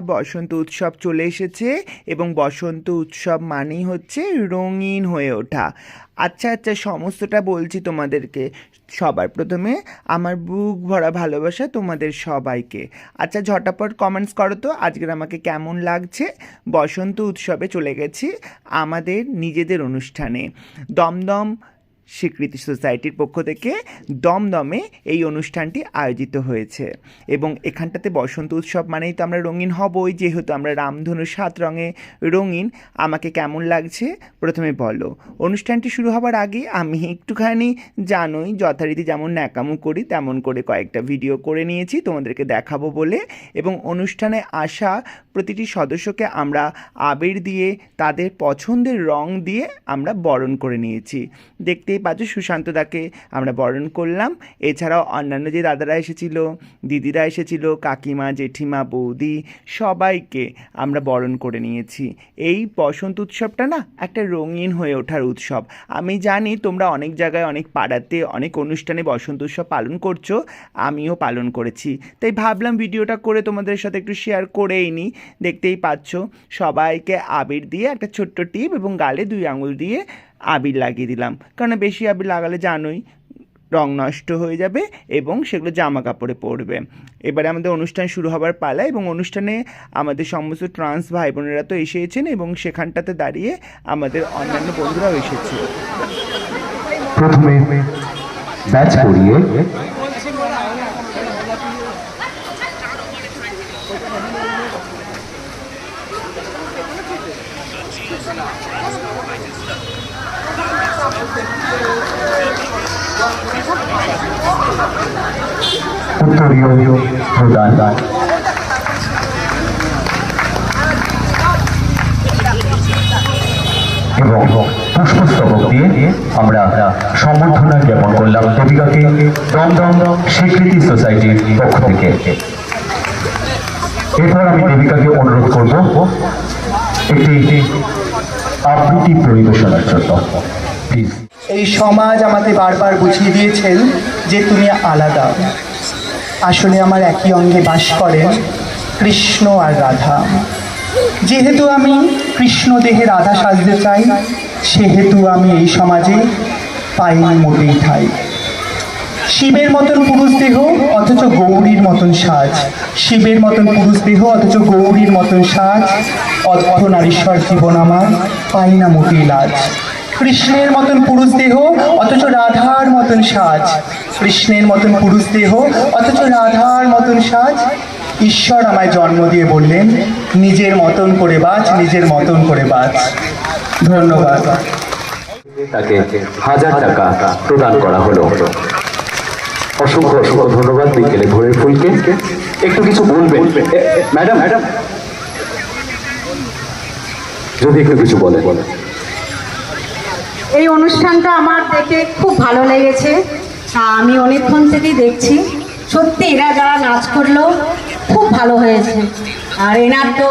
বসন্ত উৎসব চলে এসেছে এবং বসন্ত উৎসব মানেই হচ্ছে রঙিন হয়ে ওঠা। আচ্ছা আচ্ছা সমস্তটা বলছি তোমাদেরকে। সবার প্রথমে আমার বুক ভরা ভালোবাসা তোমাদের সবাইকে। আচ্ছা ঝটাপট কমেন্টস করো তো, আজকের আমাকে কেমন লাগছে? বসন্ত উৎসবে চলে গেছি আমাদের নিজেদের অনুষ্ঠানে। দমদম স্বীকৃতি সোসাইটির পক্ষ থেকে দমদমে এই অনুষ্ঠানটি আয়োজিত হয়েছে। এবং এখানটাতে বসন্ত উৎসব মানেই তো আমরা রঙিন হবই, যেহেতু আমরা রামধনু সাত রঙে রঙিন। আমাকে কেমন লাগছে প্রথমে বলো। অনুষ্ঠানটি শুরু হবার আগে আমি একটুখানি জানোই, যথারীতি যেমন ন্যাকামু করি, তেমন করে কয়েকটা ভিডিও করে নিয়েছি, তোমাদেরকে দেখাবো বলে। এবং অনুষ্ঠানে আসা প্রতিটি সদস্যকে আমরা আবির দিয়ে, তাদের পছন্দের রং দিয়ে আমরা বরণ করে নিয়েছি। দেখতেই পাচ্ছ সুশান্ত দাকে আমরা বরণ করলাম। এছাড়াও অন্যান্য যে দাদারা এসেছিল, দিদিরা এসেছিল, কাকিমা, জেঠিমা, বৌদি, সবাইকে আমরা বরণ করে নিয়েছি। এই বসন্ত উৎসবটা না একটা রঙিন হয়ে ওঠার উৎসব। আমি জানি তোমরা অনেক জায়গায়, অনেক পাড়াতে, অনেক অনুষ্ঠানে বসন্ত উৎসব পালন করছ, আমিও পালন করেছি। তাই ভাবলাম ভিডিওটা করে তোমাদের সাথে একটু শেয়ার করেই নিই দেখতেই পাচ্ছ সবাইকে আবির দিয়ে একটা ছোট্ট টিপ এবং গালে দুই আঙুল দিয়ে আবির লাগিয়ে দিলাম। কারণ বেশি আবির লাগালে জানোই রং নষ্ট হয়ে যাবে এবং সেগুলো জামা কাপড়ে পড়বে এবারে আমাদের অনুষ্ঠান শুরু হবার পালা এবং অনুষ্ঠানে আমাদের সমস্ত ট্রান্স ভাই বোনেরা তো এসেছেন এবং সেখানটাতে দাঁড়িয়ে আমাদের অন্যান্য বন্ধুরাও এসেছে। ব্যাচ করিয়ে এবং পুষ্পস্তবক দিয়ে আমরা সম্বর্ধনা জ্ঞাপন করলাম দেবিকাকে দমদম স্বীকৃতি সোসাইটির পক্ষ থেকে এরপর আমি দেবিকাকে অনুরোধ করব, একটি আবৃত্তি পরিবেশনার জন্য। প্লিজ এই সমাজ আমাকে বারবার বুঝিয়ে দিয়েছেন যে তুমি আলাদা। আসলে আমার একই অঙ্গে বাস করেন কৃষ্ণ আর রাধা। যেহেতু আমি কৃষ্ণ দেহে রাধা সাজতে চাই, সেহেতু আমি এই সমাজে পাইনি মোটেই ঠাই। শিবের মতন পুরুষ দেহ, অথচ গৌরীর মতন সাজ। শিবের মতন পুরুষ দেহ, অথচ গৌরীর মতন সাজ। অর্থ নারীশ্বর জীবন আমার, পাই না মোটেই লাজ। কৃষ্ণের মতন পুরুষ দেহ, অথচ রাধার মতন সাজ। কৃষ্ণের মতন পুরুষ দেহ, অথচ রাধার মতন সাজ। ঈশ্বর আমায় জন্ম দিয়ে বললেন, নিজের মতন করে বাঁচ, নিজের মতন করে বাঁচ। ধন্যবাদ। তাকে হাজার টাকা প্রদান করা হলো। অসংখ্য অসংখ্য ধন্যবাদ বিকেলে ভোরের ফুলকে। একটু কিছু বলবেন? ম্যাডাম? ম্যাডাম। যদি একটু কিছু বলে বলে এই অনুষ্ঠানটা আমার দেখে খুব ভালো লেগেছে। আমি অনেকক্ষণ থেকেই দেখছি। সত্যি এরা যারা নাচ করল খুব ভালো হয়েছে। আর এনার তো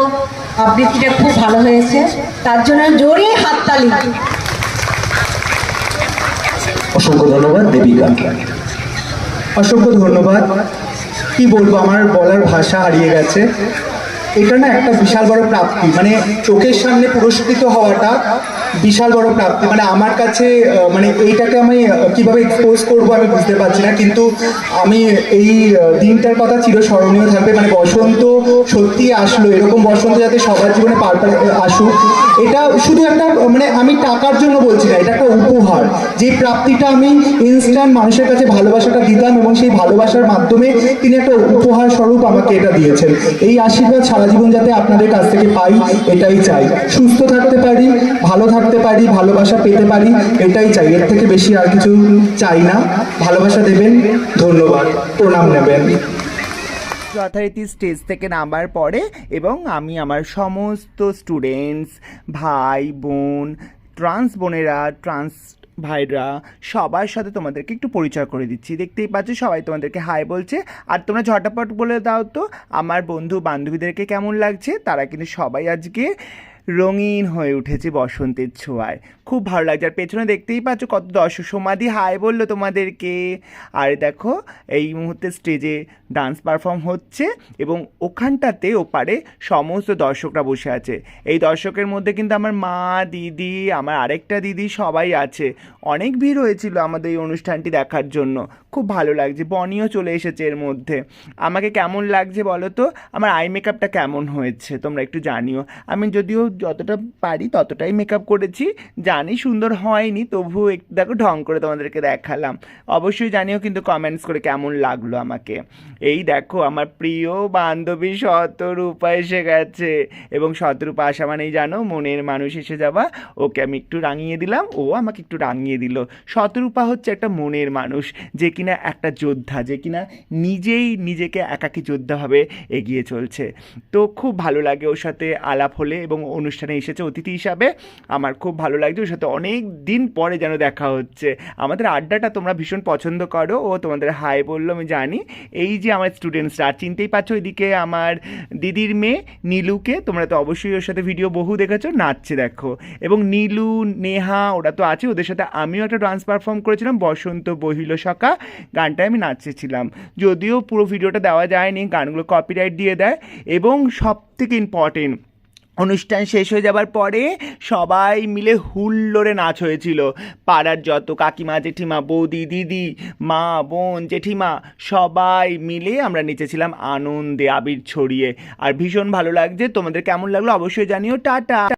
আবৃত্তিটা খুব ভালো হয়েছে। তার জন্য জোরে হাততালি। অসংখ্য ধন্যবাদ দেবিকা। অসংখ্য ধন্যবাদ। কি বলব, আমার বলার ভাষা হারিয়ে গেছে। এটা না একটা বিশাল বড় প্রাপ্তি। মানে চোখের সামনে পুরস্কৃত হওয়াটা বিশাল বড় প্রাপ্তি। মানে আমার কাছে মানে এইটাকে আমি কীভাবে এক্সপোজ করব আমি বুঝতে পারছি না, কিন্তু আমি এই দিনটার কথা চিরস্মরণীয় থাকবে। মানে বসন্ত সত্যি আসলো, এরকম বসন্ত যাতে সবার জীবনে পার আসুক, এটা শুধু একটা মানে আমি টাকার জন্য বলছি না, এটা একটা উপহার। যে প্রাপ্তিটা আমি ইনস্ট্যান্ট মানুষের কাছে ভালোবাসাটা দিতাম এবং সেই ভালোবাসার মাধ্যমে তিনি একটা উপহার স্বরূপ আমাকে এটা দিয়েছেন। এই আশীর্বাদ সারা জীবন যাতে আপনাদের কাছ থেকে পাই, এটাই চাই। সুস্থ থাকতে পারি, ভালো থাকতে পারি, ভালোবাসা পেতে পারি, এটাই চাই। এর থেকে বেশি আর কিছু চাই না। ভালোবাসা দেবেন, ধন্যবাদ, প্রণাম নেবেন। যথারীতি স্টেজ থেকে নামার পরে এবং আমি আমার সমস্ত স্টুডেন্টস ভাই, বোন ট্রান্স বোনেরা ট্রান্স ভাইরা, সবার সাথে তোমাদেরকে একটু পরিচয় করে দিচ্ছি। দেখতেই পাচ্ছ, সবাই তোমাদেরকে হাই বলছে। আর তোমরা ঝটাপট বলে দাও তো, আমার বন্ধু বান্ধবীদেরকে কেমন লাগছে? তারা কিন্তু সবাই আজকে রঙিন হয়ে উঠেছে বসন্তের ছোঁয়ায়। খুব ভালো লাগছে। আর পেছনে দেখতেই পাচ্ছ কত দর্শক সমাধি। হাই বলল তোমাদেরকে। আর দেখো, এই মুহূর্তে স্টেজে ডান্স পারফর্ম হচ্ছে এবং ওখানটাতে ওপারে সমস্ত দর্শকরা বসে আছে। এই দর্শকের মধ্যে কিন্তু আমার মা, দিদি, আমার আরেকটা দিদি সবাই আছে। অনেক ভিড় হয়েছিল আমাদের এই অনুষ্ঠানটি দেখার জন্য। খুব ভালো লাগছে, বনিও চলে এসেছে এর মধ্যে। আমাকে কেমন লাগছে বলো তো? আমার আই মেকআপটা কেমন হয়েছে? তোমরা একটু জানিও। আমি যদিও যতটা পারি ততটাই মেকআপ করেছি। জানি সুন্দর হয়নি, তবুও একটু দেখো ঢং করে তোমাদেরকে দেখালাম। অবশ্যই জানিও কিন্তু কমেন্টস করে কেমন লাগল আমাকে। এই দেখো, আমার প্রিয় বান্ধবী শতরূপা এসে গেছে। এবং শতরূপা আসা মানেই জানো, মনের মানুষ এসে যাওয়া। ওকে আমি একটু রাঙিয়ে দিলাম, ও আমাকে একটু রাঙিয়ে দিল। শতরূপা হচ্ছে একটা মনের মানুষ, যে কিনা একটা যোদ্ধা, যে কিনা নিজেই নিজেকে একাকী যোদ্ধাভাবে এগিয়ে চলছে। তো খুব ভালো লাগে ওর সাথে আলাপ হলে এবং অনুষ্ঠানে এসেছে অতিথি হিসাবে। আমার খুব ভালো লাগছে ওর সাথে অনেক দিন পরে যেন দেখা হচ্ছে। আমাদের আড্ডাটা তোমরা ভীষণ পছন্দ করো। ও তোমাদের হাই বলল, আমি জানি। এই যে আমার স্টুডেন্টসরা আর চিনতেই পারছ ওইদিকে আমার দিদির মেয়ে নীলুকে। তোমরা তো অবশ্যই ওর সাথে ভিডিও বহু দেখেছ, নাচছে দেখো। এবং নীলু, নেহা, ওরা তো আছে, ওদের সাথে আমিও একটা ডান্স পারফর্ম করেছিলাম, বসন্ত বহিল সকা গানটায় আমি নাচেছিলাম। যদিও পুরো ভিডিওটা দেওয়া যায়নি, গানগুলো কপিরাইট দিয়ে দেয় এবং সব থেকে ইম্পর্টেন্ট অনুষ্ঠান শেষ হয়ে যাবার পরে সবাই মিলে হুল্লোড়ে নাচ হয়েছিল। পাড়ার যত কাকিমা, জেঠিমা, বৌদি, দিদি, মা, বোন, জেঠিমা, সবাই মিলে আমরা নেচেছিলাম আনন্দে আবির ছড়িয়ে। আর ভীষণ ভালো লাগছে। তোমাদের কেমন লাগল অবশ্যই জানিও। টাটা!